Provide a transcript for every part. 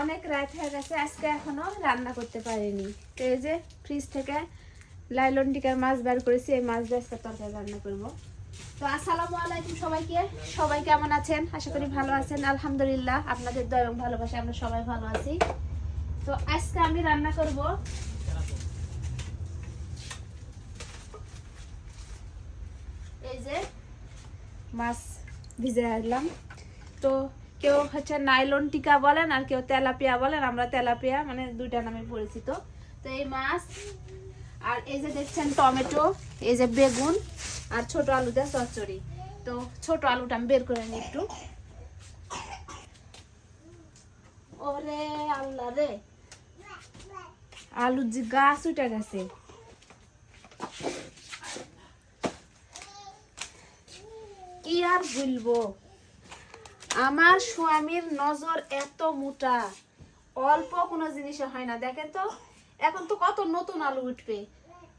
অনেক রাত হয়ে গেছে, আজকে এখনও রান্না করতে পারিনি। তো এই যে ফ্রিজ থেকে লাইলন টিকার মাছ বের করেছি, এই মাছ দিয়ে আজকে তরকারি রান্না করব। তো আসসালামু আলাইকুম সবাইকে, সবাই কেমন আছেন? আশা করি ভালো আছেন, আলহামদুলিল্লাহ। আপনাদের দয় এবং ভালোবাসা আমরা সবাই ভালো আছি। তো আজকে আমি রান্না করব এই যে মাছ ভিজে আসলাম তো কেউ হচ্ছে নাইলন টিকা বলেন আর কেউ তেলাপিয়া বলেন, আমরা তেলাপিয়া মানে দুইটা নামে পরিচিত। তো এই মাছ, আর এই যে দেখছেন টমেটো, এই যে বেগুন আর ছোট আলু দিয়ে চচ্চড়ি। তো ছোট আলুটা আমি বের করে নিই একটু। ওরে আল্লাহ রে। আলুর যে গাছ উঠে গেছে। কি আর বলব? আমার স্বামীর নজর এত মোটা। অল্প কোনো জিনিসে হয় না, দেখেন তো? এখন তো কত নতুন আলু উঠবে।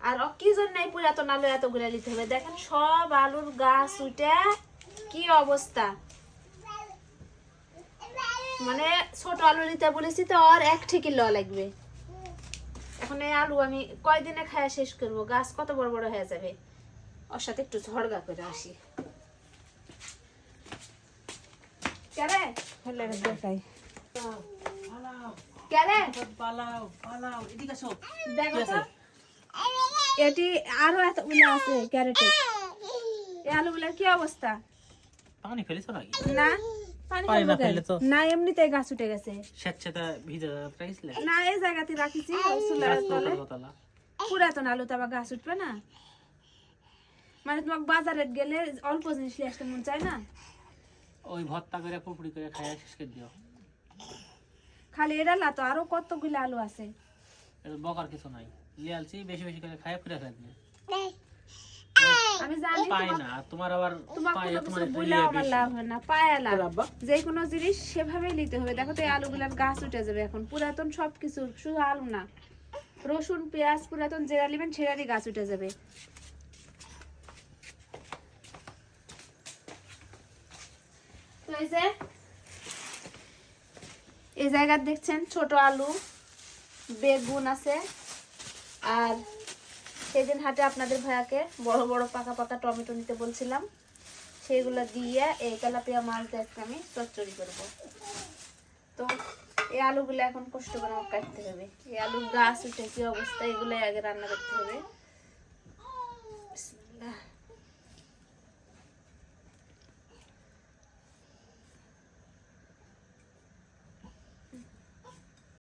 আর কি জন্য এই পুরাতন আলু এতগুলা নিতে হবে? দেখেন সব আলুর গাছ উঠে কি অবস্থা। মানে ছোট আলু নিতে বলেছি তো, আর এক ঠিকই ল লাগবে। এখন এই আলু আমি কয়দিনে খায়া শেষ করব? গাছ কত বড় বড় হয়ে যাবে? ওর সাথে একটু ঝড়গা করে আসি। কেরে হলে দেখাই। কেরে পালাও পালাও এদিকে আসো। দেখো তো। এটি আরও এত উলা আছে ক্যারেটে। এই আলুগুলার কি অবস্থা? পানি ফেলেছো নাকি? না পানি পানি না ফেলব তো- না এমনিতে গাছ উঠে গেছে। স্বেচ্ছাটা ভিজে রাখছিলে না এই জায়গাতে রাখিছি চুলার তলে। পুরাতন আলু তো আবার গাছ উঠবে না? মানে তোমাকে বাজারে গেলে অল্প জিনিস নিয়ে আসতে মন চায় না? ওই ভর্তা করে পুরপুরি করে খাইয়া শেষ করে দিও। খালি এটা না তো আরও কতগুলো আলু আছে? এটা বকার কিছু নাই। লিয়ালছি বেশি বেশি করে খাইয়া ফিরে ফেলে দিয়ে আমি জানি পাই না তোমার আবার তোমার ইয়ে আমার লাভ হয় না পায়া লাভ। যে কোনো জিনিস সেভাবেই নিতে হবে। দেখো তো এই আলুগুলার গাছ উঠে যাবে এখন। পুরাতন সব কিছু শুধু আলু না। রসুন পেঁয়াজ পুরাতন যেটা নেবেন সেটারই গাছ উঠে যাবে। তো এই যে, এই জায়গা দেখছেন ছোট আলু, বেগুন আছে, আর সেদিন হাটে আপনাদের ভাইয়াকে বড় বড় পাকা পাকা টমেটো নিতে বলছিলাম। সেগুলো দিয়ে এই তেলাপিয়া মাছ আজকে আমি চচ্চড়ি করব। তো এই আলুগুলো এখন কষ্ট করে আমার কাটতে হবে। এই আলুর গাছ উঠে কি অবস্থা এগুলো আগে রান্না করতে হবে।